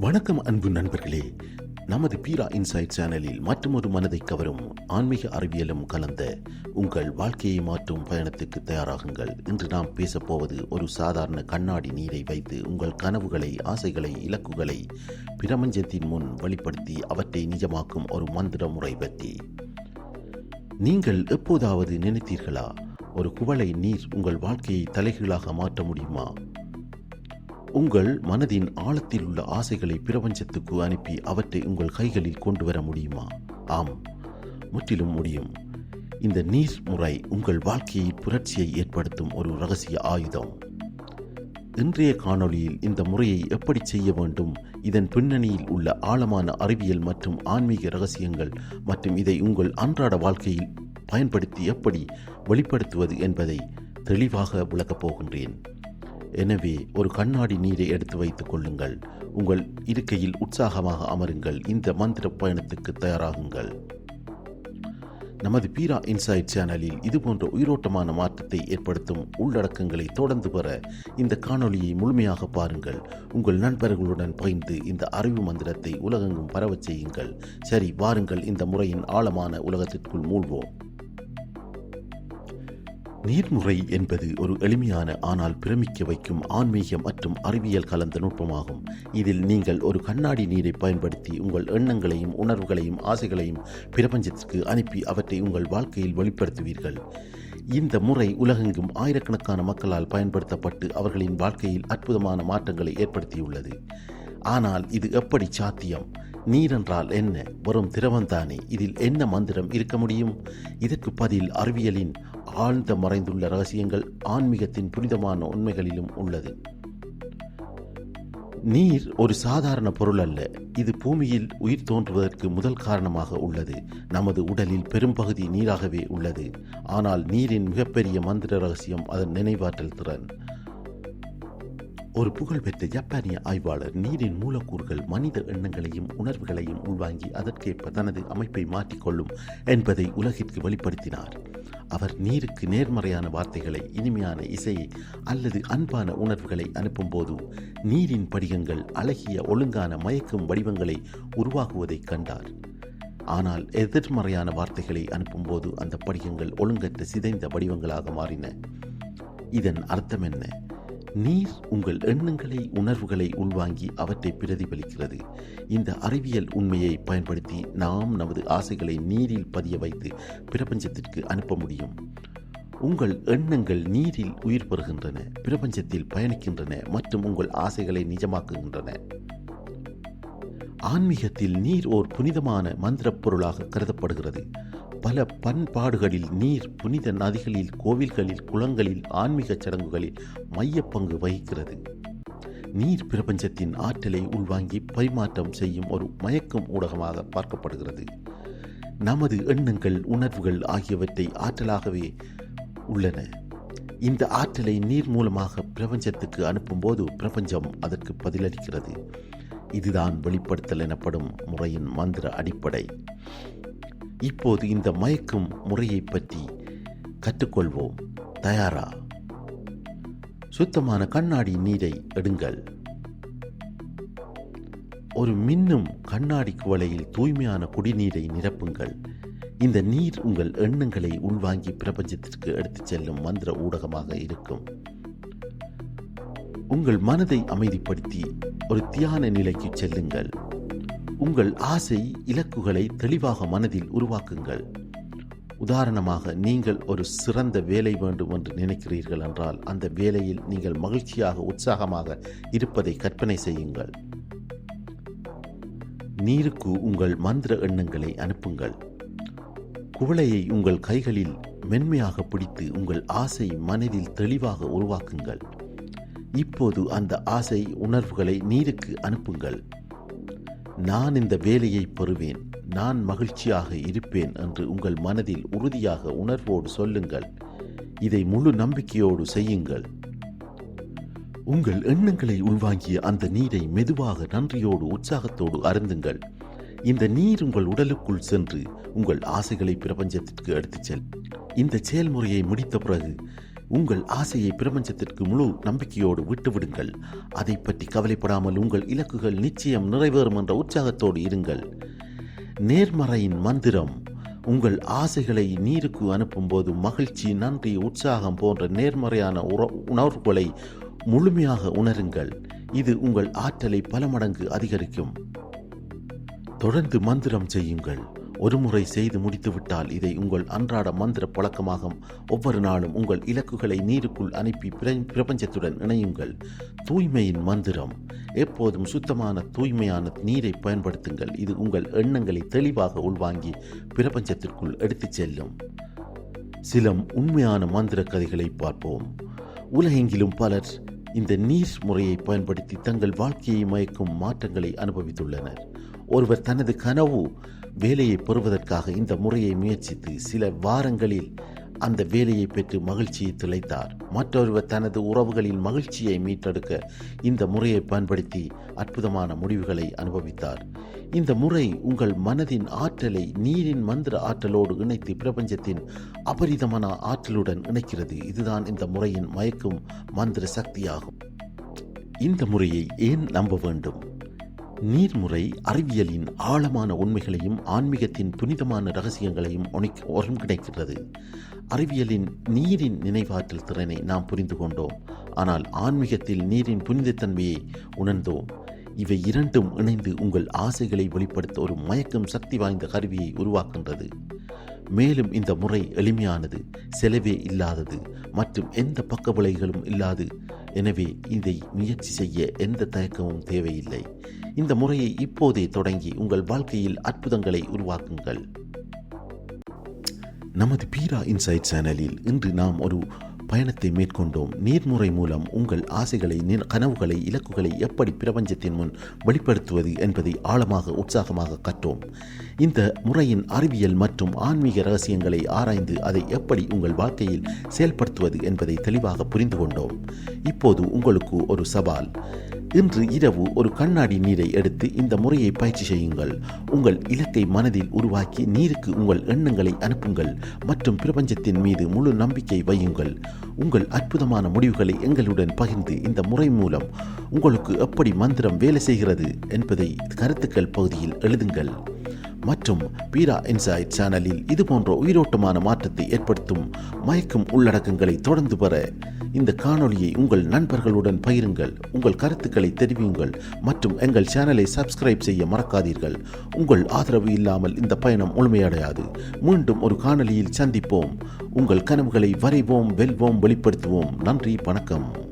வணக்கம் அன்பு நண்பர்களே. நமது பீரா இன்சைட் சேனலில் மற்றொரு மனதை கவரும் ஆன்மீக அறிவியலும் கலந்த உங்கள் வாழ்க்கையை மாற்றும் பயணத்துக்கு தயாராகுங்கள். இன்று நாம் பேசப்போவது ஒரு சாதாரண கண்ணாடி நீரை வைத்து உங்கள் கனவுகளை ஆசைகளை இலக்குகளை பிரபஞ்சத்தின் முன் வெளிப்படுத்தி அவற்றை நிஜமாக்கும் ஒரு மந்திர முறை பற்றி. நீங்கள் எப்போதாவது நினைத்தீர்களா? ஒரு குவளை நீர் உங்கள் வாழ்க்கையை தலைகீழாக மாற்ற முடியுமா? உங்கள் மனதின் ஆழத்தில் உள்ள ஆசைகளை பிரபஞ்சத்துக்கு அனுப்பி அவற்றை உங்கள் கைகளில் கொண்டு வர முடியுமா? ஆம். முற்றிலும் முடியும். இந்த நீர் முறை உங்கள் வாழ்க்கையில் புரட்சியை ஏற்படுத்தும் ஒரு ரகசிய ஆயுதம். இன்றைய காணொளியில் இந்த முறையை எப்படி செய்ய வேண்டும்? இதன் பின்னணியில் உள்ள ஆழமான அறிவியல் மற்றும் ஆன்மீக ரகசியங்கள் மற்றும் இதை உங்கள் அன்றாட வாழ்க்கையில் பயன்படுத்தி எப்படி வெளிப்படுத்துவது என்பதை தெளிவாக விளக்கப் போகின்றேன். எனவே ஒரு கண்ணாடி நீரை எடுத்து வைத்துக் கொள்ளுங்கள். உங்கள் இருக்கையில் உற்சாகமாக அமருங்கள். இந்த மந்திர பயணத்துக்கு தயாராகுங்கள். நமது பீரா இன்சைட் சேனலில் இதுபோன்ற உயிரோட்டமான மாற்றத்தை ஏற்படுத்தும் உள்ளடக்கங்களை தொடர்ந்து பெற இந்த காணொளியை முழுமையாக பாருங்கள். உங்கள் நண்பர்களுடன் பகிர்ந்து இந்த அறிவு மந்திரத்தை உலகெங்கும் பரவச் செய்யுங்கள். சரி வாருங்கள் இந்த முறையின் ஆழமான உலகத்திற்குள் மூழ்வோம். நீர்முறை என்பது ஒரு எளிமையான ஆனால் பிரமிக்க வைக்கும் ஆன்மீக மற்றும் அறிவியல் கலந்த நுட்பமாகும். இதில் நீங்கள் ஒரு கண்ணாடி நீரை பயன்படுத்தி உங்கள் எண்ணங்களையும் உணர்வுகளையும் ஆசைகளையும் பிரபஞ்சத்திற்கு அனுப்பி அவற்றை உங்கள் வாழ்க்கையில் வெளிப்படுத்துவீர்கள். இந்த முறை உலகெங்கும் ஆயிரக்கணக்கான மக்களால் பயன்படுத்தப்பட்டு அவர்களின் வாழ்க்கையில் அற்புதமான மாற்றங்களை ஏற்படுத்தியுள்ளது. ஆனால் இது எப்படி சாத்தியம்? நீரென்றால் என்ன? வரும் திரவம்தானே? இதில் என்ன மந்திரம் இருக்க முடியும்? இதற்கு பதில் அறிவியலின் ஆழ்ந்த மறைந்துள்ள ரகசியங்கள் ஆன்மீகத்தின் புனிதமான உண்மைகளிலும் உள்ளது. நீர் ஒரு சாதாரண பொருள் அல்ல. இது பூமியில் உயிர் தோன்றுவதற்கு முதல் காரணமாக உள்ளது. நமது உடலில் பெரும்பகுதி நீராகவே உள்ளது. ஆனால் நீரின் மிகப்பெரிய மந்திர ரகசியம் அதன் நினைவாற்றல் திறன். ஒரு புகழ்பெற்ற ஜப்பானிய ஆய்வாளர் நீரின் மூலக்கூறுகள் மனித எண்ணங்களையும் உணர்வுகளையும் உள்வாங்கி அதற்கேற்ப தனது அமைப்பை மாற்றிக்கொள்ளும் என்பதை உலகிற்கு வெளிப்படுத்தினார். அவர் நீருக்கு நேர்மறையான வார்த்தைகளை இனிமையான இசையை அல்லது அன்பான உணர்வுகளை அனுப்பும்போது நீரின் படிகங்கள் அழகிய ஒழுங்கான மயக்கும் வடிவங்களை உருவாகுவதைக் கண்டார். ஆனால் எதிர்மறையான வார்த்தைகளை அனுப்பும்போது அந்த படிகங்கள் ஒழுங்கற்ற சிதைந்த வடிவங்களாக மாறின. இதன் அர்த்தம் என்ன? நீர் உங்கள் எண்ணங்களை உணர்வுகளை உள்வாங்கி அவற்றை பிரதிபலிக்கிறது. இந்த அறிவியல் உண்மையை பயன்படுத்தி நாம் நமது ஆசைகளை நீரில் பதிய வைத்து பிரபஞ்சத்திற்கு அனுப்ப முடியும். உங்கள் எண்ணங்கள் நீரில் உயிர் பெறுகின்றன பிரபஞ்சத்தில் பயணிக்கின்றன மற்றும் உங்கள் ஆசைகளை நிஜமாக்குகின்றன. ஆன்மீகத்தில் நீர் ஓர் புனிதமான மந்திரப் பொருளாக கருதப்படுகிறது. பல பண்பாடுகளில் நீர் புனித நதிகளில் கோவில்களில் குளங்களில் ஆன்மீக சடங்குகளில் மைய பங்கு வகிக்கிறது. நீர் பிரபஞ்சத்தின் ஆற்றலை உள்வாங்கி பரிமாற்றம் செய்யும் ஒரு மயக்கும் ஊடகமாக பார்க்கப்படுகிறது. நமது எண்ணங்கள் உணர்வுகள் ஆகியவற்றை ஆற்றலாகவே உள்ளன. இந்த ஆற்றலை நீர் மூலமாக பிரபஞ்சத்துக்கு அனுப்பும்போது பிரபஞ்சம் அதற்கு பதிலளிக்கிறது. இதுதான் வெளிப்படுத்தல் எனப்படும் முறையின் மந்திர அடிப்படை. இப்போது இந்த மயக்கும் முறையை பற்றி கற்றுக்கொள்வோம். தயாரா? சுத்தமான கண்ணாடி நீரை எடுங்கள். ஒரு மின்னும் கண்ணாடி குவளையில் தூய்மையான குடிநீரை நிரப்புங்கள். இந்த நீர் உங்கள் எண்ணங்களை உள்வாங்கி பிரபஞ்சத்திற்கு எடுத்துச் செல்லும் மந்திர ஊடகமாக இருக்கும். உங்கள் மனதை அமைதிப்படுத்தி ஒரு தியான நிலைக்கு செல்லுங்கள். உங்கள் ஆசை இலக்குகளை தெளிவாக மனதில் உருவாக்குங்கள். உதாரணமாக நீங்கள் ஒரு சிறந்த வேலை வேண்டும் என்று நினைக்கிறீர்கள் என்றால் அந்த வேலையில் நீங்கள் மகிழ்ச்சியாக உற்சாகமாக இருப்பதை கற்பனை செய்யுங்கள். நீருக்கு உங்கள் மந்திர எண்ணங்களை அனுப்புங்கள். குவளையை உங்கள் கைகளில் மென்மையாக பிடித்து உங்கள் ஆசை மனதில் தெளிவாக உருவாக்குங்கள். இப்போது அந்த ஆசை உணர்வுகளை நீருக்கு அனுப்புங்கள். நான் இந்த வேலையை பெறுவேன். நான் மகிழ்ச்சியாக இருப்பேன் என்று உங்கள் மனதில் உறுதியாக உணர்வோடு சொல்லுங்கள். இதை முழு நம்பிக்கையோடு செய்யுங்கள். உங்கள் எண்ணங்களை உள்வாங்கிய அந்த நீரை மெதுவாக நன்றியோடு உற்சாகத்தோடு அருந்துங்கள். இந்த நீர் உங்கள் உடலுக்குள் சென்று உங்கள் ஆசைகளை பிரபஞ்சத்திற்கு எடுத்துச் செல். இந்த செயல்முறையை முடித்த பிறகு உங்கள் ஆசையை பிரபஞ்சத்திற்கு முழு நம்பிக்கையோடு விட்டுவிடுங்கள். அதை பற்றி கவலைப்படாமல் உங்கள் இலக்குகள் நிச்சயம் நிறைவேறும் என்ற உற்சாகத்தோடு இருங்கள். நேர்மறையின் மந்திரம் உங்கள் ஆசைகளை நீருக்கு அனுப்பும்போது மகிழ்ச்சி நன்றி உற்சாகம் போன்ற நேர்மறையான உற- உணர்வுகளை முழுமையாக உணருங்கள். இது உங்கள் ஆற்றலை பல மடங்கு அதிகரிக்கும். தொடர்ந்து மந்திரம் செய்யுங்கள். ஒருமுறை செய்து முடித்துவிட்டால் இதை உங்கள் அன்றாட மந்திர பழக்கமாகும். ஒவ்வொரு நாளும் உங்கள் இலக்குகளை நீருக்குள் அனுப்பி பிர- பிரபஞ்சத்துடன் இணையுங்கள். தூய்மையின் மந்திரம். எப்போதும் சுத்தமான தூய்மையான நீரை பயன்படுத்துங்கள். இது உங்கள் எண்ணங்களை தெளிவாக உள்வாங்கி பிரபஞ்சத்திற்குள் எடுத்துச் செல்லும். சில உண்மையான மந்திர கதைகளை பார்ப்போம். உலகெங்கிலும் பலர் இந்த நீர் முறையை பயன்படுத்தி தங்கள் வாழ்க்கையை மயக்கும் மாற்றங்களை அனுபவித்துள்ளனர். ஒருவர் தனது கனவு வேலையை பெறுவதற்காக இந்த முறையை முயற்சித்து சில வாரங்களில் அந்த வேலையை பெற்று மகிழ்ச்சியை திளைத்தார். மற்றொருவர் தனது உறவுகளில் மகிழ்ச்சியை மீட்டெடுக்க இந்த முறையை பயன்படுத்தி அற்புதமான முடிவுகளை அனுபவித்தார். இந்த முறை உங்கள் மனதின் ஆற்றலை நீரின் மந்திர ஆற்றலோடு இணைத்து பிரபஞ்சத்தின் அபரிதமான ஆற்றலுடன் இணைக்கிறது. இதுதான் இந்த முறையின் மயக்கும் மந்திர சக்தியாகும். இந்த முறையை ஏன் நம்ப வேண்டும்? நீர்முறை அறிவியலின் ஆழமான உண்மைகளையும் ஆன்மீகத்தின் புனிதமான ரகசியங்களையும் ஒருங்கிணைக்கிறது அறிவியலின் நீரின் நினைவாற்றல் திறனை நாம் புரிந்து கொண்டோம். ஆனால் ஆன்மீகத்தில் நீரின் புனிதத்தன்மையை உணர்ந்தோம். இவை இரண்டும் இணைந்து உங்கள் ஆசைகளை வெளிப்படுத்த ஒரு மயக்கம் சக்தி வாய்ந்த கருவியை உருவாக்குகின்றது. மேலும் இந்த முறை எளிமையானது செலவே இல்லாதது மற்றும் எந்த பக்க விளைவுகளும் இல்லாது. எனவே இதை முயற்சி செய்ய எந்த தயக்கமும் தேவையில்லை. இந்த முறையை இப்போதே தொடங்கி உங்கள் வாழ்க்கையில் அற்புதங்களை உருவாக்குங்கள். நமது பீரா இன்சைட் சேனலில் இன்று நாம் ஒரு பயணத்தை மேற்கொண்டோம். நீர்முறை மூலம் உங்கள் ஆசைகளை கனவுகளை இலக்குகளை எப்படி பிரபஞ்சத்தின் முன் வெளிப்படுத்துவது என்பதை ஆழமாக உற்சாகமாக கற்றோம். இந்த முறையின் அறிவியல் மற்றும் ஆன்மீக ரகசியங்களை ஆராய்ந்து அதை எப்படி உங்கள் வாழ்க்கையில் செயல்படுத்துவது என்பதை தெளிவாக புரிந்து கொண்டோம். இப்போது உங்களுக்கு ஒரு சவால். இன்று இரவு ஒரு கண்ணாடி நீரை எடுத்து இந்த முறையை பயிற்சி செய்யுங்கள். உங்கள் இலக்கை மனதில் உருவாக்கி நீருக்கு உங்கள் எண்ணங்களை அனுப்புங்கள் மற்றும் பிரபஞ்சத்தின் மீது முழு நம்பிக்கை வையுங்கள். உங்கள் அற்புதமான முடிவுகளை எங்களுடன் பகிர்ந்து இந்த முறை மூலம் உங்களுக்கு எப்படி மந்திரம் வேலை செய்கிறது என்பதை கருத்துக்கள் பகுதியில் எழுதுங்கள். மற்றும் பீரா இன்சைட் சேனலில் இது போன்ற உயிரோட்டமான மாற்றத்தை ஏற்படுத்தும் மயக்கும் உள்ளடக்கங்களை தொடர்ந்து பெற இந்த காணொளியை உங்கள் நண்பர்களுடன் பகிருங்கள். உங்கள் கருத்துக்களை தெரிவியுங்கள் மற்றும் எங்கள் சேனலை சப்ஸ்கிரைப் செய்ய மறக்காதீர்கள். உங்கள் ஆதரவு இல்லாமல் இந்த பயணம் முழுமையடையாது. மீண்டும் ஒரு காணொளியில் சந்திப்போம். உங்கள் கனவுகளை வரைவோம் வெல்வோம் வெளிப்படுத்துவோம். நன்றி வணக்கம்.